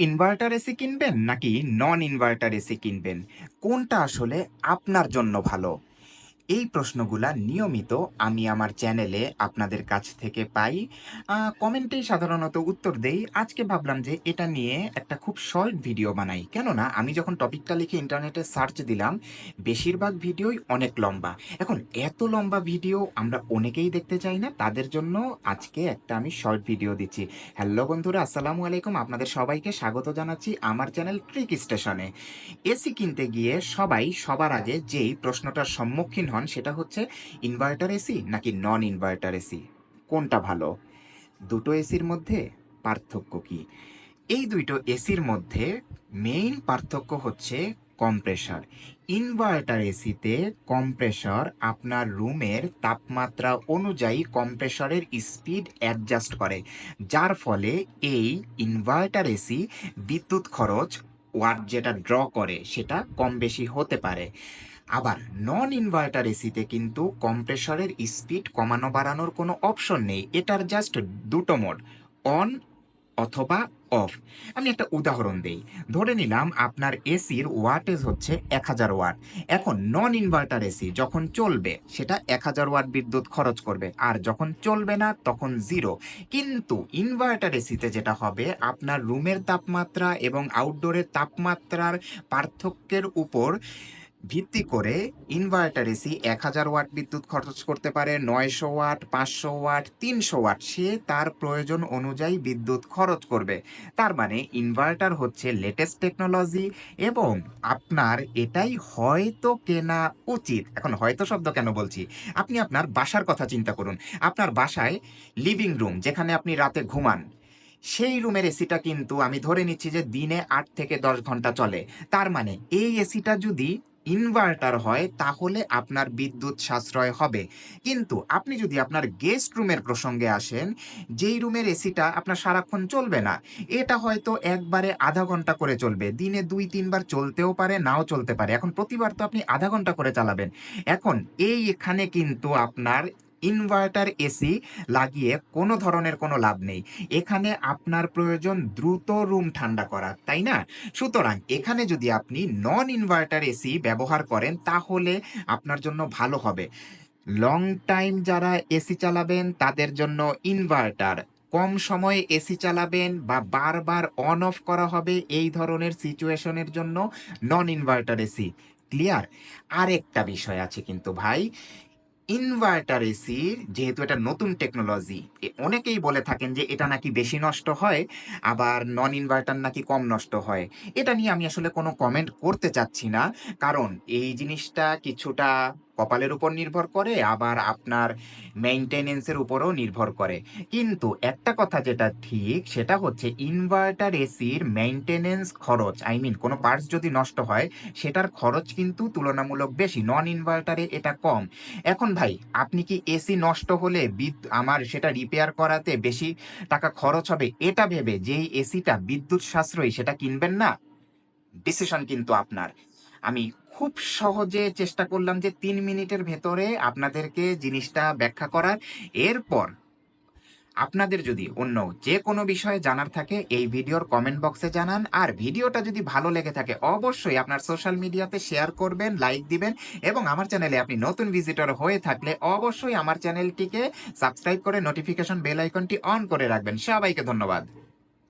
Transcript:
Inverter AC কিনবেন নাকি নন inverter AC কিনবেন? কোনটা আসলে আপনার জন্য ভালো? এই প্রশ্নগুলা নিয়মিত আমি আমার চ্যানেলে আপনাদের কাছ থেকে পাই। কমেন্টেই সাধারণত উত্তর দেই। আজকে ভাবলাম যে এটা নিয়ে একটা খুব শর্ট ভিডিও বানাই। কেননা আমি যখন টপিকটা লিখে ইন্টারনেটে সার্চ দিলাম, বেশিরভাগ ভিডিওই অনেক লম্বা। এখন এত লম্বা ভিডিও আমরা অনেকেই দেখতে চাই না। তাদের জন্য আজকে একটা আমি শর্ট ভিডিও দিচ্ছি। হ্যালো বন্ধুরা, আসসালামু আলাইকুম। আপনাদের সবাইকে স্বাগত জানাচ্ছি আমার চ্যানেল ট্রিক স্টেশনে। এসি কিনতে গিয়ে সবাই সবার আগে যেই প্রশ্নটার সম্মুখীন হন সেটা হচ্ছে ইনভার্টার এসি নাকি নন ইনভার্টার এসি কোনটা ভালো? দুটো এসির মধ্যে পার্থক্য কি? এই দুইটো এসির মধ্যে মেইন পার্থক্য হচ্ছে কম্প্রেসার ইনভার্টার এসিতে কম্প্রেসর আপনার রুমের তাপমাত্রা অনুযায়ী কম্প্রেসরের স্পিড অ্যাডজাস্ট করে, যার ফলে এই ইনভার্টার এসি বিদ্যুৎ খরচ ওয়াট যেটা ড্র করে, সেটা কম বেশি হতে পারে। আবার নন ইনভার্টার এসিতে কিন্তু কম্প্রেসরের স্পিড কমানো বাড়ানোর কোনো অপশন নেই। এটার জাস্ট দুটো মোড অন অথবা অফ আমি একটা উদাহরণ দেই। ধরে নিলাম আপনার এসির ওয়াটেজ হচ্ছে এক হাজার ওয়াট এখন নন ইনভার্টার এসি যখন চলবে, সেটা এক হাজার ওয়াট বিদ্যুৎ খরচ করবে। আর যখন চলবে না, তখন জিরো কিন্তু ইনভার্টার এসিতে যেটা হবে, আপনার রুমের তাপমাত্রা এবং আউটডোরের তাপমাত্রার পার্থক্যের উপর ভিত্তি করে ইনভার্টার এসি এক হাজার ওয়াট বিদ্যুৎ খরচ করতে পারে, নয়শো ওয়াট, পাঁচশো ওয়াট, তিনশো ওয়াট। সে তার প্রয়োজন অনুযায়ী বিদ্যুৎ খরচ করবে। তার মানে ইনভার্টার হচ্ছে লেটেস্ট টেকনোলজি এবং আপনার এটাই হয়তো কেনা উচিত। এখন হয়তো শব্দ কেন বলছি? আপনি আপনার বাসার কথা চিন্তা করুন। আপনার বাসায় লিভিং রুম যেখানে আপনি রাতে ঘুমান, সেই রুমের এসিটা কিন্তু আমি ধরে নিচ্ছি যে দিনে আট থেকে দশ ঘণ্টা চলে। তার মানে এই এসিটা যদি ইনভার্টার হয়, তাহলে আপনার বিদ্যুৎ সাশ্রয় হবে। কিন্তু আপনি যদি আপনার গেস্ট রুমের প্রসঙ্গে আসেন, যেই রুমের এসিটা আপনার সারাক্ষণ চলবে না, এটা হয়তো একবারে আধা ঘণ্টা করে চলবে। দিনে দুই, তিনবার চলতেও পারে, নাও চলতে পারে। এখন প্রতিবার তো আপনি আধা ঘণ্টা করে চালাবেন। এখন এই এখানে কিন্তু আপনার ইনভার্টার এসি লাগিয়ে কোনো ধরনের কোনো লাভ নেই। এখানে আপনার প্রয়োজন দ্রুত রুম ঠান্ডা করা তাই না? সুতরাং এখানে যদি আপনি নন ইনভার্টার এসি ব্যবহার করেন, তাহলে আপনার জন্য ভালো হবে। লং টাইম যারা এসি চালাবেন, তাদের জন্য ইনভার্টার কম সময়ে এসি চালাবেন বা বারবার অন অফ করা হবে, এই ধরনের সিচুয়েশনের জন্য নন ইনভার্টার এসি ক্লিয়ার আরেকটা বিষয় আছে কিন্তু ভাই ইনভার্টার এসির যেহেতু এটা নতুন টেকনোলজি অনেকেই বলে থাকেন যে এটা নাকি বেশি নষ্ট হয়, আবার নন ইনভার্টার নাকি কম নষ্ট হয়। এটা নিয়ে আমি আসলে কোনো কমেন্ট করতে চাচ্ছি না, কারণ এই জিনিসটা কিছুটা কপালের উপর নির্ভর করে, আবার আপনার মেইনটেনেন্সের উপরও নির্ভর করে। কিন্তু একটা কথা যেটা ঠিক, সেটা হচ্ছে ইনভার্টার এসির মেইনটেনেন্স খরচ, আই মিন কোনো পার্টস যদি নষ্ট হয়, সেটার খরচ কিন্তু তুলনামূলক বেশি নন ইনভার্টারে এটা কম। এখন ভাই, আপনি কি এসি নষ্ট হলে বিদ- আমার সেটা রিপেয়ার করাতে বেশি টাকা খরচ হবে এটা ভেবে যেই এসিটা বিদ্যুৎ সাশ্রয়ী সেটা কিনবেন না? ডিসিশন কিন্তু আপনার। আমি খুব সহজে চেষ্টা করলাম যে তিন মিনিটের ভেতরে আপনাদেরকে জিনিসটা ব্যাখ্যা করার। এরপর আপনাদের যদি অন্য যে কোনো বিষয়ে জানার থাকে, এই ভিডিওর কমেন্ট বক্সে জানান। আর ভিডিওটা যদি ভালো লেগে থাকে, অবশ্যই আপনার সোশ্যাল মিডিয়াতে শেয়ার করবেন লাইক দিবেন এবং আমার চ্যানেলে আপনি নতুন ভিজিটর হয়ে থাকলে অবশ্যই আমার চ্যানেলটিকে সাবস্ক্রাইব করে নোটিফিকেশন বেল আইকনটি অন করে রাখবেন। সবাইকে ধন্যবাদ।